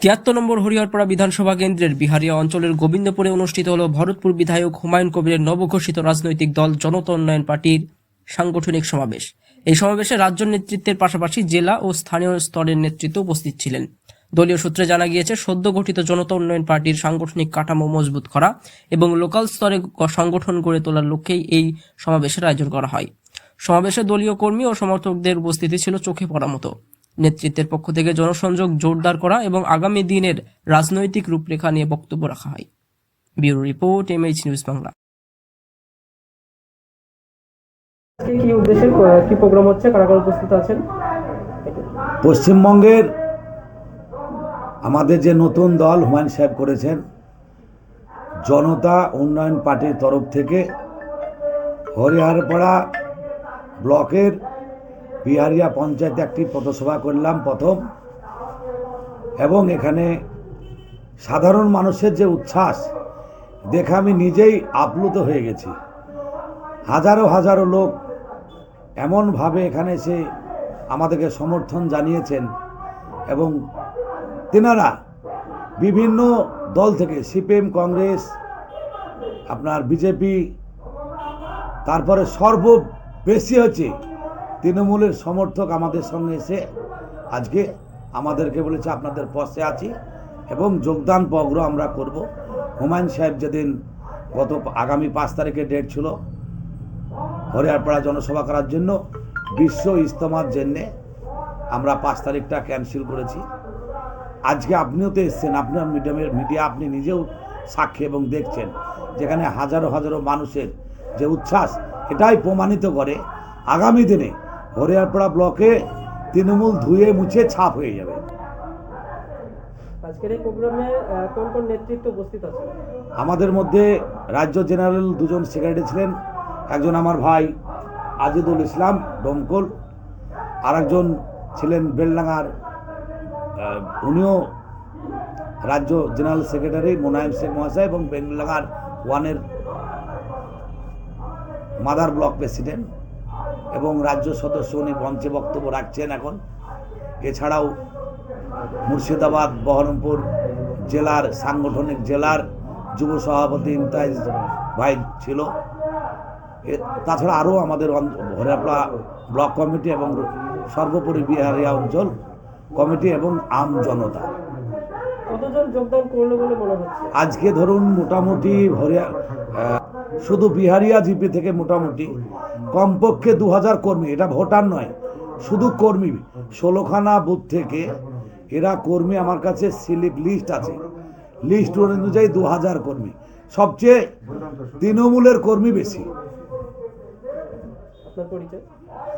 তিয়াত্তর নম্বর হরিহরপাড়া বিধানসভা কেন্দ্রের বিহারিয়া অঞ্চলের গোবিন্দপুরে অনুষ্ঠিত হল ভরতপুর বিধায়ক হুমায়ুন কবিরের নবঘোষিত রাজনৈতিক দল জনতা উন্নয়ন পার্টির সাংগঠনিক সমাবেশ। এই সমাবেশে রাজ্য নেতৃত্বের পাশাপাশি জেলা ও স্থানীয় স্তরের নেতৃত্ব উপস্থিত ছিলেন। দলীয় সূত্রে জানা গিয়েছে, সদ্য গঠিত জনতা উন্নয়ন পার্টির সাংগঠনিক কাঠামো মজবুত করা এবং লোকাল স্তরে সংগঠন গড়ে তোলার লক্ষ্যেই এই সমাবেশের আয়োজন করা হয়। সমাবেশে দলীয় কর্মী ও সমর্থকদের উপস্থিতি ছিল চোখে পড়ার মতো। নেতৃত্বের পক্ষ থেকে জনসংযোগ জোরদার করা এবং আগামী দিনের রাজনৈতিক রূপরেখা নিয়ে বক্তব্য রাখা হয়। Bureau report MH news Bangla কি উদ্দেশ্যে কি প্রোগ্রাম হচ্ছে? কারা কারা উপস্থিত আছেন? পশ্চিমবঙ্গের আমাদের যে নতুন দল হুমায়ুন সাহেব করেছেন জনতা উন্নয়ন পার্টির তরফ থেকে হরিহরপাড়া ব্লকের বিহারিয়া পঞ্চায়েতে একটি পথসভা করলাম প্রথম। এবং এখানে সাধারণ মানুষের যে উচ্ছ্বাস, দেখে আমি নিজেই আপ্লুত হয়ে গেছি। হাজারো হাজারো লোক এমনভাবে এখানে এসে আমাদেরকে সমর্থন জানিয়েছেন এবং তেনারা বিভিন্ন দল থেকে সিপিএম, কংগ্রেস, আপনার বিজেপি, তারপরে সর্ব বেশি হচ্ছে। তৃণমূলের সমর্থক আমাদের সঙ্গে এসে আজকে আমাদেরকে বলেছে, আপনাদের পথে আছি এবং যোগদান পগ্র আমরা করব। হুমায়ুন সাহেব যেদিন গত আগামী পাঁচ তারিখে ডেট ছিল, হরিয়ারপাড়া জনসভা করার জন্য বিশ্ব ইস্তমার জন্যে আমরা পাঁচ তারিখটা ক্যান্সেল করেছি। আজকে আপনিও তো এসছেন আপনার মিডিয়ামের মিডিয়া আপনি নিজেও সাক্ষী এবং দেখছেন, যেখানে হাজারো হাজারো মানুষের যে উচ্ছ্বাস এটাই প্রমাণিত করে আগামী দিনে হরিয়ারপাড়া ব্লকে তৃণমূল ধুয়ে মুছে ছাপ হয়ে যাবে। আজকের এই প্রোগ্রামে কোন কোন নেতৃত্ব উপস্থিত আছে? আমাদের মধ্যে রাজ্য জেনারেল দুজন সেক্রেটারি ছিলেন একজন আমার ভাই আজিদুল ইসলাম ডমকল আর একজন ছিলেন বেলডাঙ্গার উনিও রাজ্য জেনারেল সেক্রেটারি মোনায়েম শেখ মহাশয় এবং বেলডাঙ্গার ওয়ানের মাদার ব্লক প্রেসিডেন্ট এবং রাজ্য সদস্য উনি মঞ্চে বক্তব্য রাখছেন এখন। এছাড়াও মুর্শিদাবাদ বহরমপুর জেলার সাংগঠনিক জেলার যুব সভাপতি ইমতাজ ভাই ছিল। তাছাড়া আরও আমাদের হরিয়াপড়া ব্লক কমিটি এবং সর্বোপরি বিহারিয়া অঞ্চল কমিটি এবং আম জনতা। যোগদান করল বলে মনে হচ্ছে? আজকে ধরুন মোটামুটি হরিয়া শুধু বিহারিয়া জিপি থেকে মোটামুটি কমপক্ষে দু হাজার কর্মী এটা ভোটার নয় শুধু কর্মী। ষোলোখানা বুথ থেকে এরা কর্মী আমার কাছে স্লিপ লিস্ট আছে। লিস্ট অনুযায়ী দু হাজার কর্মী। সবচেয়ে তৃণমূলের কর্মী বেশি।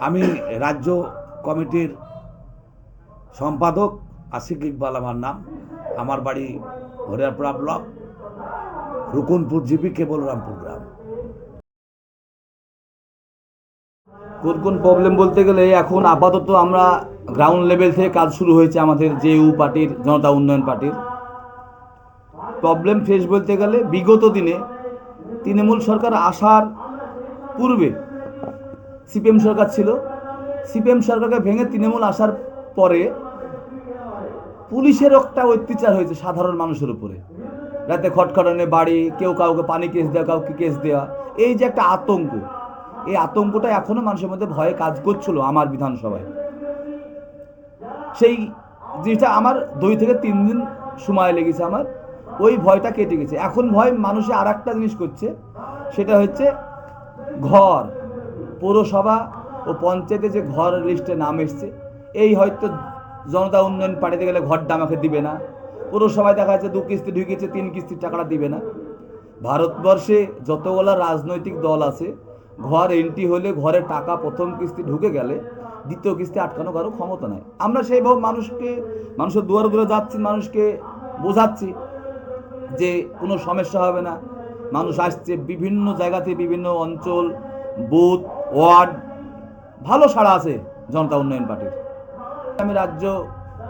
আমি রাজ্য কমিটির সম্পাদক আশিক ইকবাল আমার নাম। আমার বাড়ি হরিয়ারপাড়া ব্লক রুকুনপুর জিপি কেবলরামপুর গ্রাম। কোন কোন প্রবলেম বলতে গেলে এখন আপাতত আমরা গ্রাউন্ড লেভেল থেকে কাজ শুরু হয়েছে আমাদের জেইউ পার্টির, জনতা উন্নয়ন পার্টির। প্রবলেম ফেস বলতে গেলে বিগত দিনে তৃণমূল সরকার আসার পূর্বে সিপিএম সরকার ছিল। সিপিএম সরকারকে ভেঙে তৃণমূল আসার পরে পুলিশের একটা অত্যাচার হয়েছে সাধারণ মানুষের উপরে। রাতে খটখটানে বাড়ি, কেউ কাউকে পানি কেস দেওয়া, কাউকে কেস দেওয়া। এই যে একটা আতঙ্ক এই আতঙ্কটা এখনও মানুষের মধ্যে ভয়ে কাজ করছিল আমার বিধানসভায়। সেই জিনিসটা আমার দুই থেকে তিন দিন সময় লেগেছে আমার। ওই ভয়টা কেটে গেছে। এখন ভয় মানুষে আর একটা জিনিস করছে, সেটা হচ্ছে ঘর, পৌরসভা ও পঞ্চায়েতে যে ঘর লিস্টে নাম এসছে, এই হয়তো জনতা উন্নয়ন পার্টিতে গেলে ঘরটা আমাকে দিবে না। পৌরসভায় দেখা যাচ্ছে দু কিস্তি ঢুকেছে, তিন কিস্তির টাকাটা দিবে না। ভারতবর্ষে যতগুলা রাজনৈতিক দল আছে ঘর এন্ট্রি হলে ঘরে টাকা প্রথম কিস্তি ঢুকে গেলে দ্বিতীয় কিস্তি আটকানো কারও ক্ষমতা নাই। আমরা সেইভাবে মানুষকে, মানুষের দুয়ারে দুয়ারে যাচ্ছি, মানুষকে বোঝাচ্ছি যে কোনো সমস্যা হবে না। মানুষ আসছে বিভিন্ন জায়গাতে বিভিন্ন অঞ্চল, বুথ, ওয়ার্ড, ভালো সাড়া আছে জনতা উন্নয়ন পার্টির। আমি রাজ্য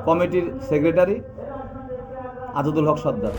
কমিটির সেক্রেটারি আজাদুল হক সর্দার।